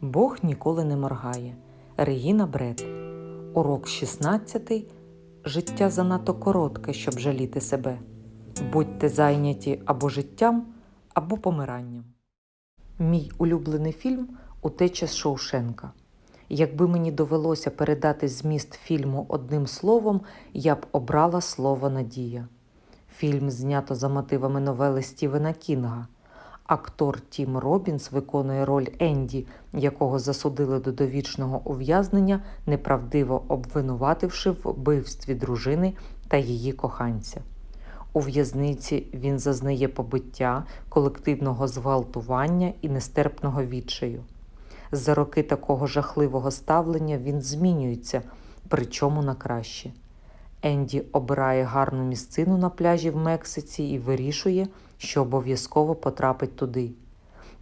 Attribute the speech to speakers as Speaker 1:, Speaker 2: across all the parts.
Speaker 1: Бог ніколи не моргає. Регіна Бред. Урок 16. Життя занадто коротке, щоб жаліти себе. Будьте зайняті або життям, або помиранням. Мій улюблений фільм Утеча з Шоушенка. Якби мені довелося передати зміст фільму одним словом, я б обрала слово Надія. Фільм знято за мотивами новели Стівена Кінга. Актор Тім Робінс виконує роль Енді, якого засудили до довічного ув'язнення, неправдиво обвинувативши в вбивстві дружини та її коханця. У в'язниці він зазнає побиття, колективного зґвалтування і нестерпного відчаю. За роки такого жахливого ставлення він змінюється, причому на краще. Енді обирає гарну місцину на пляжі в Мексиці і вирішує, що обов'язково потрапить туди.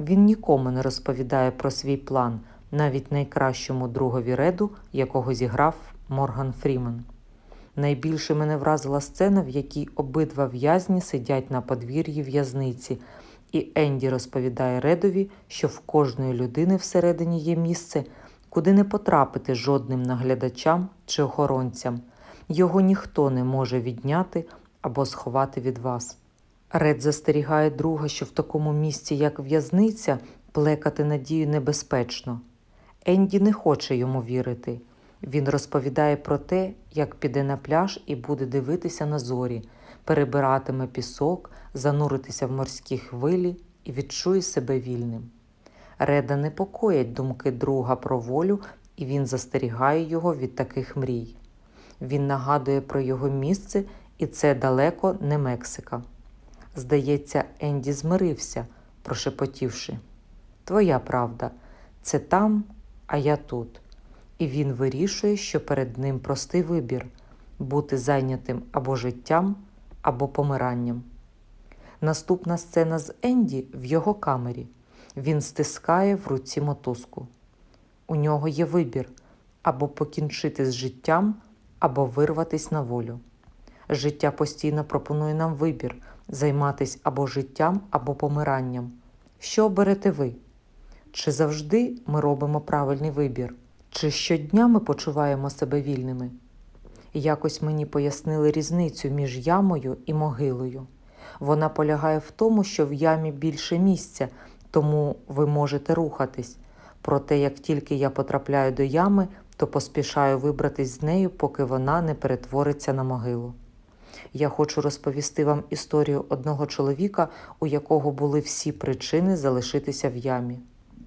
Speaker 1: Він нікому не розповідає про свій план, навіть найкращому другові Реду, якого зіграв Морган Фріман. Найбільше мене вразила сцена, в якій обидва в'язні сидять на подвір'ї в'язниці, і Енді розповідає Редові, що в кожної людини всередині є місце, куди не потрапити жодним наглядачам чи охоронцям. Його ніхто не може відняти або сховати від вас. Ред застерігає друга, що в такому місці, як в'язниця, плекати надію небезпечно. Енді не хоче йому вірити. Він розповідає про те, як піде на пляж і буде дивитися на зорі, перебиратиме пісок, зануритися в морські хвилі і відчує себе вільним. Реда непокоять думки друга про волю, і він застерігає його від таких мрій. Він нагадує про його місце, і це далеко не Мексика. Здається, Енді змирився, прошепотівши. Твоя правда, це там, а я тут. І він вирішує, що перед ним простий вибір бути зайнятим або життям, або помиранням. Наступна сцена з Енді в його камері. Він стискає в руці мотузку. У нього є вибір або покінчити з життям, або вирватись на волю. Життя постійно пропонує нам вибір займатися або життям, або помиранням. Що оберете ви? Чи завжди ми робимо правильний вибір? Чи щодня ми почуваємо себе вільними? Якось мені пояснили різницю між ямою і могилою. Вона полягає в тому, що в ямі більше місця, тому ви можете рухатись. Проте, як тільки я потрапляю до ями, то поспішаю вибратись з нею, поки вона не перетвориться на могилу. Я хочу розповісти вам історію одного чоловіка, у якого були всі причини залишитися в ямі.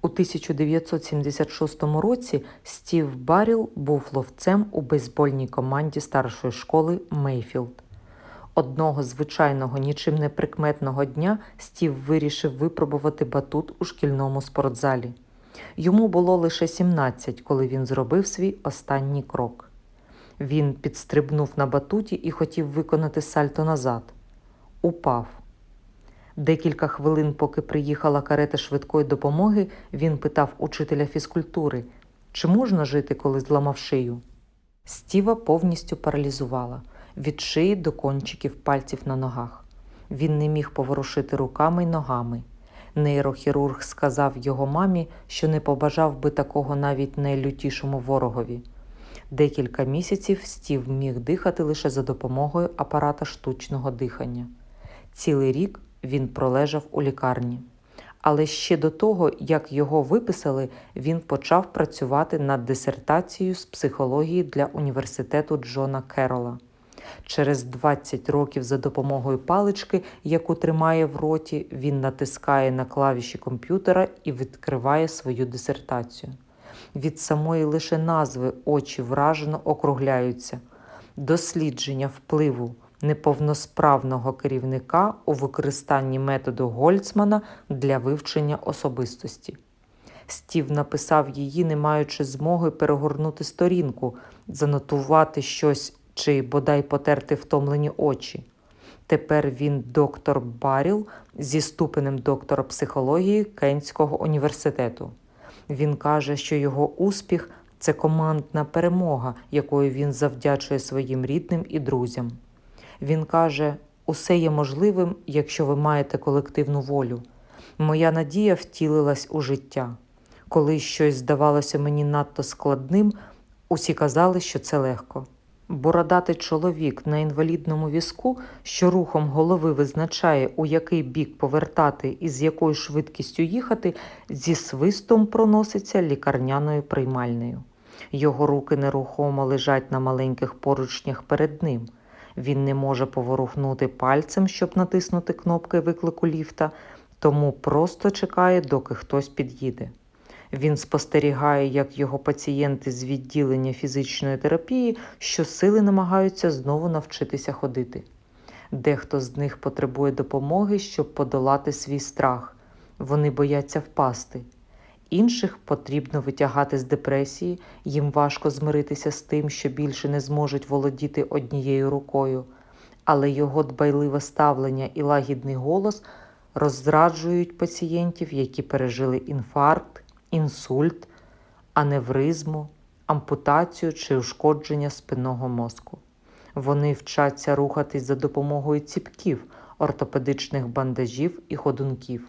Speaker 1: У 1976 році Стів Баріл був ловцем у бейсбольній команді старшої школи Мейфілд. Одного звичайного нічим не прикметного дня Стів вирішив випробувати батут у шкільному спортзалі. Йому було лише 17, коли він зробив свій останній крок. Він підстрибнув на батуті і хотів виконати сальто назад. Упав. Декілька хвилин, поки приїхала карета швидкої допомоги, він питав учителя фізкультури, чи можна жити, коли зламав шию. Стіва повністю паралізувала від шиї до кончиків пальців на ногах. Він не міг поворушити руками й ногами. Нейрохірург сказав його мамі, що не побажав би такого навіть найлютішому ворогові. Декілька місяців Стів міг дихати лише за допомогою апарата штучного дихання. Цілий рік він пролежав у лікарні. Але ще до того, як його виписали, він почав працювати над дисертацією з психології для університету Джона Керола. Через 20 років за допомогою палички, яку тримає в роті, він натискає на клавіші комп'ютера і відкриває свою дисертацію. Від самої лише назви очі вражено округляються. Дослідження впливу неповносправного керівника у використанні методу Гольцмана для вивчення особистості. Стів написав її, не маючи змоги перегорнути сторінку, занотувати щось чи бодай потерти втомлені очі. Тепер він доктор Баріл зі ступенем доктора психології Кенського університету. Він каже, що його успіх це командна перемога, якою він завдячує своїм рідним і друзям. Він каже: усе є можливим, якщо ви маєте колективну волю. Моя надія втілилась у життя. Коли щось здавалося мені надто складним, усі казали, що це легко. Бородатий чоловік на інвалідному візку, що рухом голови визначає, у який бік повертати і з якою швидкістю їхати, зі свистом проноситься лікарняною приймальнею. Його руки нерухомо лежать на маленьких поручнях перед ним. Він не може поворухнути пальцем, щоб натиснути кнопки виклику ліфта, тому просто чекає, доки хтось під'їде. Він спостерігає, як його пацієнти з відділення фізичної терапії щосили намагаються знову навчитися ходити. Дехто з них потребує допомоги, щоб подолати свій страх. Вони бояться впасти. Інших потрібно витягати з депресії, їм важко змиритися з тим, що більше не зможуть володіти однією рукою, але його дбайливе ставлення і лагідний голос розраджують пацієнтів, які пережили інфаркт, інсульт, аневризму, ампутацію чи ушкодження спинного мозку. Вони вчаться рухатись за допомогою ціпків, ортопедичних бандажів і ходунків.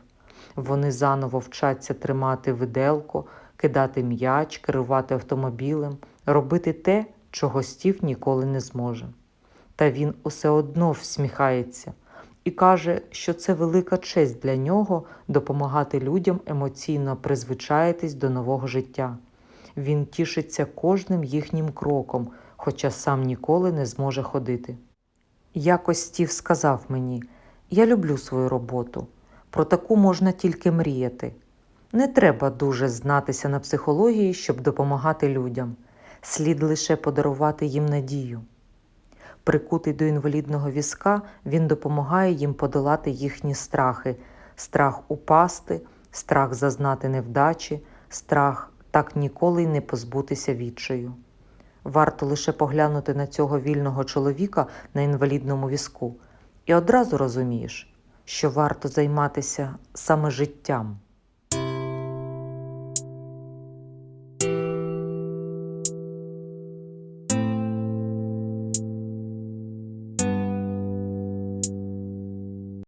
Speaker 1: Вони заново вчаться тримати виделку, кидати м'яч, керувати автомобілем, робити те, чого Стів ніколи не зможе. Та він усе одно всміхається і каже, що це велика честь для нього допомагати людям емоційно призвичаїтись до нового життя. Він тішиться кожним їхнім кроком, хоча сам ніколи не зможе ходити. Якось Стів сказав мені: я люблю свою роботу. Про таку можна тільки мріяти. Не треба дуже знатися на психології, щоб допомагати людям. Слід лише подарувати їм надію. Прикутий до інвалідного візка, він допомагає їм подолати їхні страхи: страх упасти, страх зазнати невдачі, страх так ніколи й не позбутися відчаю. Варто лише поглянути на цього вільного чоловіка на інвалідному візку, і одразу розумієш, що варто займатися саме життям.